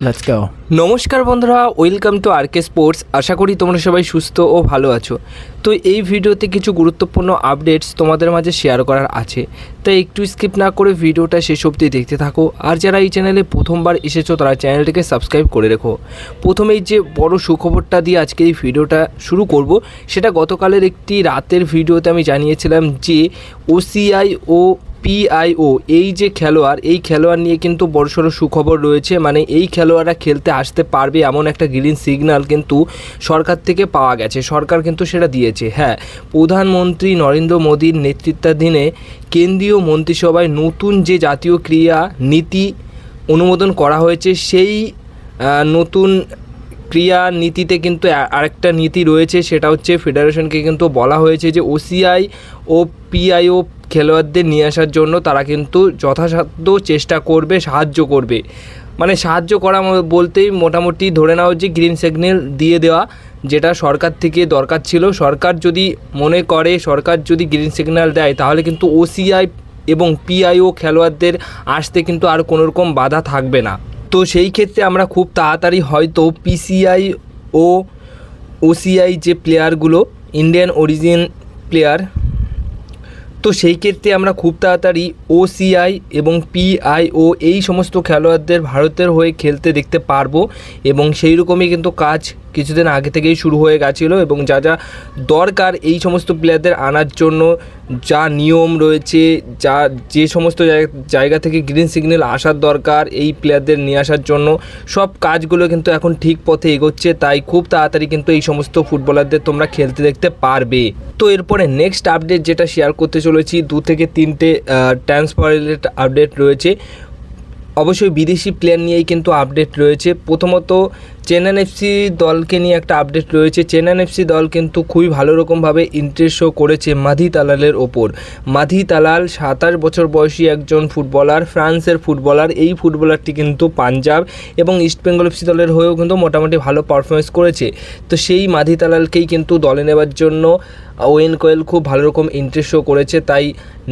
Let's go. নমস্কার বন্ধুরা welcome to RK sports আশা করি তোমরা সবাই সুস্থ ও ভালো আছো। তো এই ভিডিওতে কিছু গুরুত্বপূর্ণ আপডেটস তোমাদের মাঝে শেয়ার করার আছে। তাই একটু স্কিপ না করে ভিডিওটা শেষ অবধি দেখতে থাকো। আর যারা এই চ্যানেলে প্রথমবার এসেছ, তারা চ্যানেলটিকে সাবস্ক্রাইব করে রেখো। প্রথমেই যে বড় সুখবরটা দিয়ে আজকে এই ভিডিওটা শুরু করব, সেটা গতকালের একটি রাতের ভিডিওতে আমি জানিয়েছিলাম যে ওসিআই ও পিআইও এই যে খেলোয়াড়, এই খেলোয়াড় নিয়ে কিন্তু বড়সড় সুখবর রয়েছে। মানে এই খেলোয়াড়রা খেলতে আসতে পারবে এমন একটা গ্রিন সিগন্যাল কিন্তু সরকার থেকে পাওয়া গেছে। সরকার কিন্তু সেটা দিয়েছে। হ্যাঁ প্রধানমন্ত্রী নরেন্দ্র মোদীর নেতৃত্বাধীনে কেন্দ্রীয় মন্ত্রিসভায় নতুন যে জাতীয় ক্রিয়া নীতি অনুমোদন করা হয়েছে, সেই নতুন ক্রিয়া নীতিতে কিন্তু আরেকটা নীতি রয়েছে। সেটা হচ্ছে ফেডারেশনকে কিন্তু বলা হয়েছে যে ওসিআই ও পিআইও খেলোয়াড়দের নিয়ে আসার জন্য তারা কিন্তু যথাসাধ্য চেষ্টা করবে, সাহায্য করবে। মানে সাহায্য করা বলতেই মোটামুটি ধরে নাও যে গ্রিন সিগন্যাল দিয়ে দেওয়া যেটা সরকার থেকে দরকার ছিল। সরকার যদি মনে করে, সরকার যদি গ্রিন সিগন্যাল দেয়, তাহলে কিন্তু ওসিআই এবং পিআইও খেলোয়াড়দের আসতে কিন্তু আর কোনো রকম বাধা থাকবে না। তো সেই ক্ষেত্রে আমরা খুব তাড়াতাড়ি হয়তো পিসিআই ও ওসিআই যে প্লেয়ারগুলো ইন্ডিয়ান অরিজিন প্লেয়ার তো সেই ক্ষেত্রে আমরা খুব তাড়াতাড়ি ওসিআই এবং পিআইও এই সমস্ত খেলোয়াড়দের ভারতের হয়ে খেলতে দেখতে পারব এবং সেই রকমই কিন্তু কাজ কিছুদিন আগে থেকেই শুরু হয়ে গেছিল এবং যা যা দরকার এই সমস্ত প্লেয়ারদের আনার জন্য, যা নিয়ম রয়েছে, যা যে সমস্ত জায়গা- জায়গা থেকে গ্রিন সিগন্যাল আসার দরকার এই প্লেয়ারদের নিয়ে আসার জন্য, সব কাজগুলো কিন্তু এখন ঠিক পথে এগোচ্ছে, তাই খুব তাড়াতাড়ি কিন্তু এই সমস্ত ফুটবলারদের তোমরা খেলতে দেখতে পারবে। তো এরপরে নেক্সট আপডেট যেটা শেয়ার করতে চলেছি, দু থেকে তিনটে ট্রান্সফার আপডেট রয়েছে। অবশ্যই বিদেশি প্লেয়ার নিয়েই কিন্তু আপডেট রয়েছে। প্রথমত চেন্নাইন এফসি দলকে নিয়ে একটা আপডেট রয়েছে। চেন্নাইন এফসি দল কিন্তু খুবই ভালো রকমভাবে ইন্টারেস্ট শো করেছে মাধি তালালের ওপর। মাধি তালাল সাতাশ বছর বয়সী একজন ফুটবলার ফ্রান্সের ফুটবলার এই ফুটবলারটি কিন্তু পাঞ্জাব এবং ইস্টবেঙ্গল এফসি দলের হয়েও কিন্তু মোটামুটি ভালো পারফরমেন্স করেছে। তো সেই মাধি তালালকেই কিন্তু দলে নেবার জন্য ওয়েন কোয়েল খুব ভালো রকম ইন্টারেস্ট শো করেছে। তাই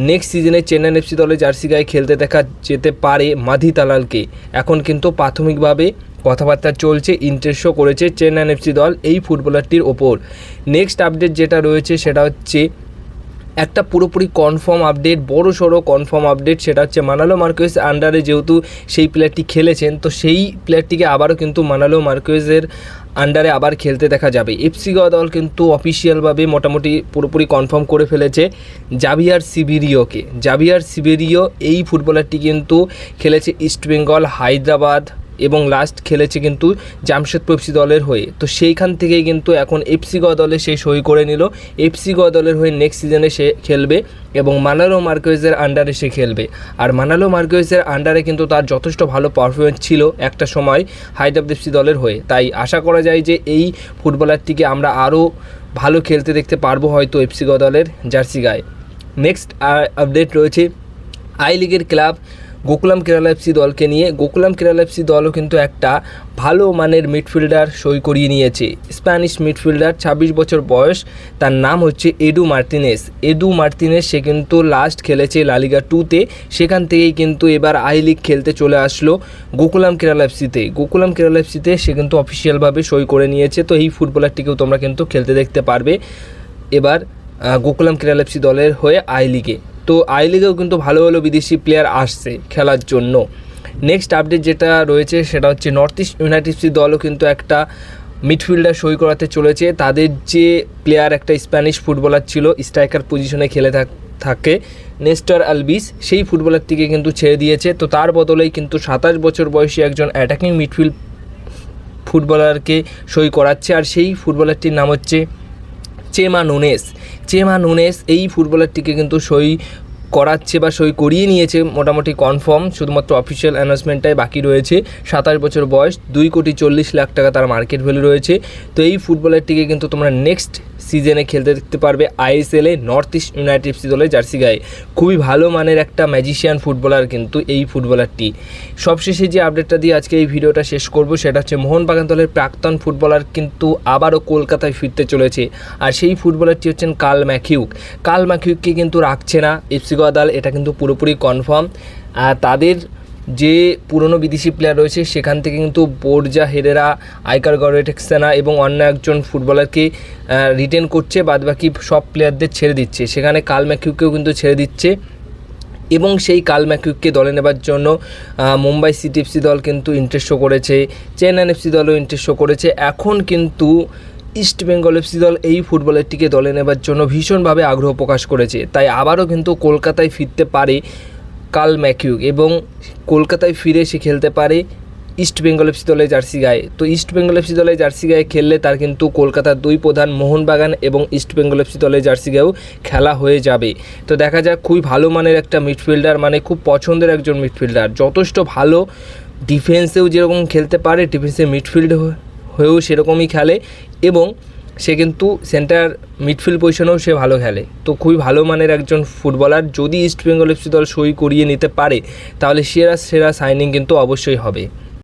নেক্সট সিজনে চেন্নাইন এফসি দলে জার্সি গায়ে খেলতে দেখা যেতে পারে মাধি তালালকে। এখন কিন্তু প্রাথমিকভাবে কথাবার্তা চলছে ইন্টারেস্টও করেছে চেন্নাইন এফসি দল এই ফুটবলারটির ওপর। নেক্সট আপডেট যেটা রয়েছে সেটা হচ্ছে, একটা পুরোপুরি কনফার্ম আপডেট বড় সড়ো কনফার্ম আপডেট সেটা হচ্ছে মানালো মার্কেস আন্ডারে যেহেতু সেই প্লেয়ারটি খেলেছেন, তো সেই প্লেয়ারটিকে আবারও কিন্তু মানালো মার্কেসের আন্ডারে আবার খেলতে দেখা যাবে। এফসি গোয়া দল কিন্তু অফিসিয়ালভাবে মোটামুটি পুরোপুরি কনফার্ম করে ফেলেছে জাভিয়ার সিবিরিওকে জাভিয়ার সিবেরিও এই ফুটবলারটি কিন্তু খেলেছে ইস্টবেঙ্গল হায়দ্রাবাদ এবং লাস্ট খেলেছে কিন্তু জামশেদপুর এফসি দলের হয়ে। তো সেইখান থেকেই কিন্তু এখন এফসি গোয়া দলে সে সই করে নিল। এফসি গোয়া দলের হয়ে নেক্সট সিজনে সে খেলবে এবং মানালো মার্কেজের আন্ডারে সে খেলবে। আর মানালো মার্কেজের আন্ডারে কিন্তু তার যথেষ্ট ভালো পারফরমেন্স ছিল একটা সময় হায়দ্রাবাদ এফসি দলের হয়ে। তাই আশা করা যায় যে এই ফুটবলারটিকে আমরা আরও ভালো খেলতে দেখতে পারব হয়তো এফসি গোয়া দলের জার্সি গায়ে। নেক্সট আপডেট রয়েছে আই লিগের ক্লাব গোকুলাম কেরালা এফসি দলকে নিয়ে, গোকুলাম কেরালা এফসি দলও কিন্তু একটা ভালো মানের মিডফিল্ডার সই করিয়ে নিয়েছে। স্প্যানিশ মিডফিল্ডার ছাব্বিশ বছর বয়স, তার নাম হচ্ছে এডু মার্তিনেস এডু মার্তিনেস সে কিন্তু লাস্ট খেলেছে লালিগা টুতে সেখান থেকেই কিন্তু এবার আই লিগ খেলতে চলে আসলো গোকুলাম কেরালা এফসিতে গোকুলাম কেরালা এফসিতে সে কিন্তু অফিসিয়ালভাবে সই করে নিয়েছে, তো এই ফুটবলারটিকেও তোমরা কিন্তু খেলতে দেখতে পারবে। এবার গোকুলাম কেরালা এফসি দলের হয়ে আই লিগে তো আই লিগেও কিন্তু ভালো ভালো বিদেশি প্লেয়ার আসছে খেলার জন্য। নেক্সট আপডেট যেটা রয়েছে সেটা হচ্ছে নর্থ ইস্ট ইউনাইটেড দলও কিন্তু একটা মিডফিল্ডার সই করাতে চলেছে। তাদের যে প্লেয়ার একটা স্প্যানিশ ফুটবলার ছিল স্ট্রাইকার পজিশনে খেলে থাক থাকে নেস্টার আলবিস সেই ফুটবলারটিকে কিন্তু ছেড়ে দিয়েছে। তো তার বদলেই কিন্তু সাতাশ বছর বয়সী একজন অ্যাটাকিং মিডফিল্ড ফুটবলারকে সই করাচ্ছে। আর সেই ফুটবলারটির নাম হচ্ছে চেমা নুনেস চেমা নুনেস এই ফুটবলারটিকে কিন্তু সই করাচ্ছে বা সই করিয়ে নিয়েছে মোটামুটি কনফার্ম শুধুমাত্র অফিসিয়াল অ্যানাউন্সমেন্টটাই বাকি রয়েছে। সাতাশ বছর বয়স, দুই কোটি চল্লিশ লাখ টাকা তার মার্কেট ভ্যালু রয়েছে। তো এই ফুটবলারটিকে কিন্তু তোমরা নেক্সট সিজনে খেলতে দেখতে পারবে আইএসএলে নর্থ ইস্ট ইউনাইটেড এফসি দলের জার্সি গায়ে। খুবই ভালো মানের একটা ম্যাজিশিয়ান ফুটবলার কিন্তু এই ফুটবলারটি সবশেষে যে আপডেটটা দিয়ে আজকে এই ভিডিওটা শেষ করব, সেটা হচ্ছে মোহনবাগান দলের প্রাক্তন ফুটবলার কিন্তু আবারও কলকাতায় ফিরতে চলেছে। আর সেই ফুটবলারটি হচ্ছেন কাল ম্যাকিউক কাল ম্যাকিউককে কিন্তু রাখছে না এফসি গোয়া দল এটা কিন্তু পুরোপুরি কনফার্ম আর তাদের যে পুরনো বিদেশি প্লেয়ার রয়েছে, সেখান থেকে কিন্তু বোরজা হেরেরা, আইকার গরেটেক্সানা এবং অন্য একজন ফুটবলারকে রিটেন করছে, বাদবাকি সব প্লেয়ারদের ছেড়ে দিচ্ছে। সেখানে কাল ম্যাকিউকেও কিন্তু ছেড়ে দিচ্ছে। এবং সেই কাল ম্যাকিউককে দলে নেবার জন্য মুম্বাই সিটি এফসি দল কিন্তু ইন্টারেস্ট শো করেছে চেন্নাইন এফসি দলও ইন্টারেস্ট শো করেছে। এখন কিন্তু ইস্ট বেঙ্গল এফসি দল এই ফুটবলারটিকে দলে নেবার জন্য ভীষণভাবে আগ্রহ প্রকাশ করেছে। তাই আবারও কিন্তু কলকাতায় ফিরতে পারে কাল ম্যাকিউক এবং কলকাতায় ফিরে সে খেলতে পারে ইস্ট বেঙ্গল এফসি দলের জার্সি গায়ে। তো ইস্ট বেঙ্গল এফসি দলের জার্সি গায়ে খেললে তার কিন্তু কলকাতার দুই প্রধান মোহনবাগান এবং ইস্ট বেঙ্গল এফসি দলের জার্সি গায়েও খেলা হয়ে যাবে। তো দেখা যাক, খুবই ভালো মানের একটা মিডফিল্ডার মানে খুব পছন্দের একজন মিডফিল্ডার। যথেষ্ট ভালো ডিফেন্সেও যেরকম খেলতে পারে ডিফেন্সে মিডফিল্ড হয়েও সেরকমই খেলে এবং সে কিন্তু সেন্টার মিডফিল্ড পজিশনেও সে ভালো খেলে। তো খুবই ভালো মানের একজন ফুটবলার যদি ইস্ট বেঙ্গল এফসি দল সই করিয়ে নিতে পারে, তাহলে সেরা সেরা সাইনিং কিন্তু অবশ্যই হবে।